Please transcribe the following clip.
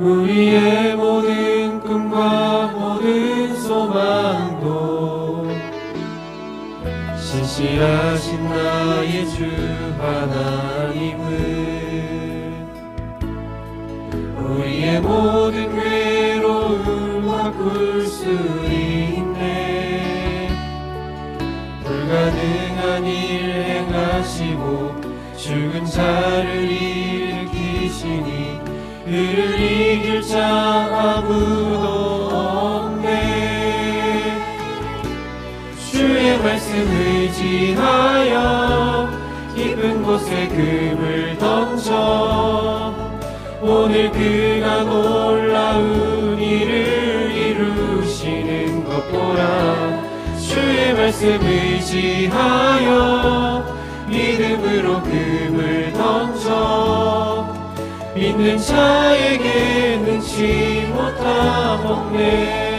우리의 모든 꿈과 모든 소망도 신실하신 나의 주 하나님은 우리의 모든 괴로움 바꿀 수 있네. 불가능한 일 행하시고 죽은 자 그를 이길 자 아무도 없네. 주의 말씀 의지하여 깊은 곳에 금을 던져 오늘 그가 놀라운 일을 이루시는 것 보라 주의 말씀 의지하여 믿음으로 던져 믿는 자에게 능치 못함 없네